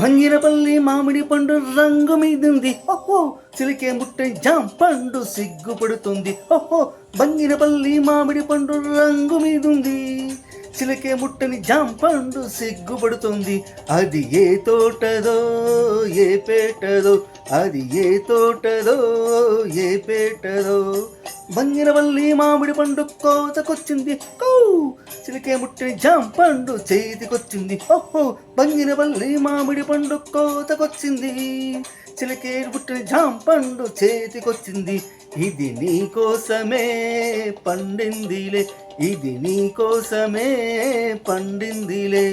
భంగిరపల్లి మామిడి పండు రంగు మీదుంది. ఓహో చిలికే ముట్ట జామ్ పండు సిగ్గుపడుతుంది. ఓహో భంగిరపల్లి మామిడి పండు రంగు మీదుంది. చిలికే ముట్టని జాం పండు సిగ్గుపడుతుంది. అది ఏ తోటదో ఏ పేటదో అది ఏ తోటదో ఏ పేటదో. బంగినవల్లి మామిడి పండు కోతకొచ్చింది. కౌ చిలికే ముట్టని జాం పండు చేతికొచ్చింది. ఓహో బంగినవల్లి మామిడి పండు కోతకొచ్చింది. చిలికే పుట్టిన జాం పండు చేతికొచ్చింది. ఇది నీ కోసమే పండిందిలే ఇది నీ కోసమే పండిందిలే.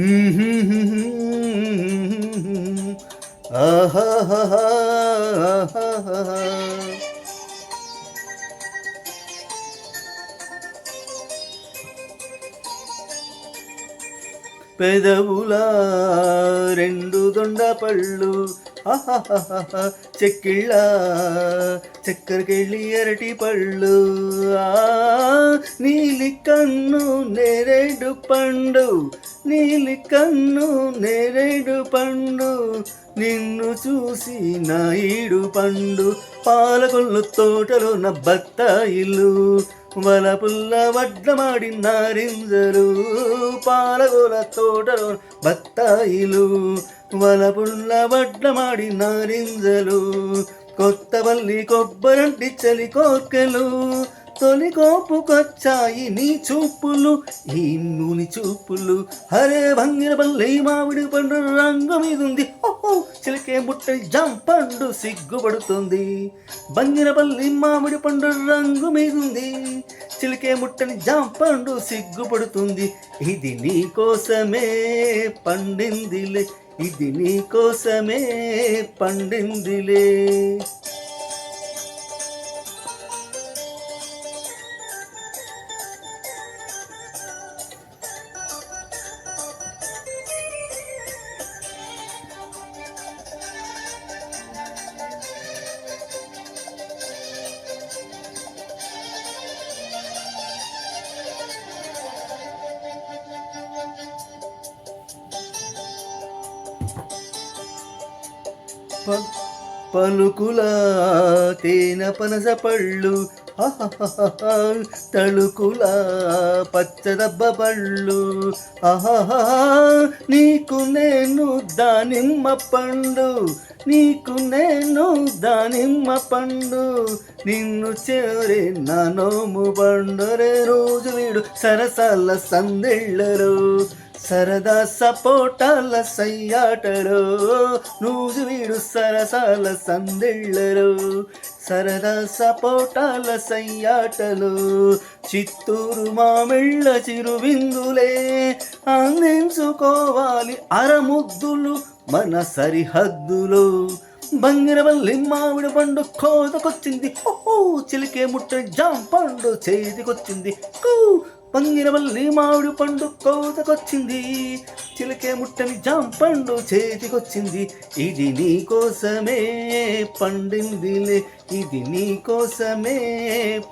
ఆహా పెదవుల రెండు దొండ పళ్ళు చెక్కిళ్ళ చక్కెరకెళ్ళి అరటి పళ్ళు. ఆ, నీలి కన్ను నేరేడు పండు. నీలి కన్ను నేరేడు పండు. నిన్ను చూసి నా ఈడు పండు. పాలకొల్లు తోటలో నా బత్తాయిలు వలపుల్ల వడ్డమాడి నారింజలు. పాలగోల తోటలో బత్తాయిలు వలపుళ్ళ వడ్డమాడి నారింజలు కొత్త వల్లి కొబ్బరంటి చలి కోర్కెలు తొలి కోపుకొచ్చాయి నీ చూపులు ఈ నూని చూపులు. హరే భంగిరపల్లి మామిడి పండు రంగు మీదుంది. ఓహో చిలకే ముట్ట జాం పండు సిగ్గుపడుతుంది బంగిన బల్లి మామిడి పండు రంగు మీదుంది. చిలికే ముట్టని జాం పండు సిగ్గుపడుతుంది. ఇది నీ కోసమే పండిందిలే ఇది నీ కోసమే పండిందిలే. ప- పలుకుల తేన పనస పళ్ళు. తళుకుల పచ్చదబ్బ పళ్ళు. ఆహాహా నీకు నేను దానిమ్మ పండు. నీకు నేను దానిమ్మ పండు. నిన్ను చేరే నా నోము పండురే రోజు వీడు సరసల సందెళ్ళరు. సరదా సపోటాల సయ్యాటలో నూజు వీడు సరసాల సందిళ్ళరో సరదా సపోటాల సయ్యాటలు చిత్తూరు మామిళ్ళ చిరువిందులే అందించుకోవాలి అరముద్దులు మన సరిహద్దులు. బంగిరవల్లి మామిడి పండు కోతకొచ్చింది ఓ చిలికే ముట్ట జాం పండు చేతికొచ్చింది కూ పంగిరవల్లి మామిడి పండు కోతకొచ్చింది. చిలకే ముట్టని జాం పండు చేతికొచ్చింది. ఇది నీ కోసమే పండిందిలే ఇది నీ కోసమే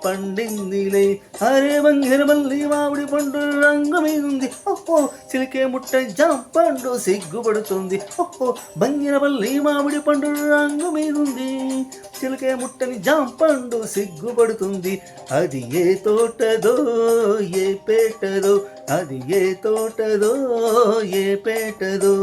పండిందిలే. అరే బంగిరవల్లి మామిడి పండు రంగు మీదుంది. ఓహో చిలకే ముట్ట జాం పండు సిగ్గుపడుతుంది. ఓహో బంగిరవల్లి మామిడి పండు రంగు మీదుంది. చిలకే ముట్టని జాం పండు సిగ్గుపడుతుంది. అది ఏ తోటదో ఏ పేటదో అది ఏ తోటదో ఏ పేటదో.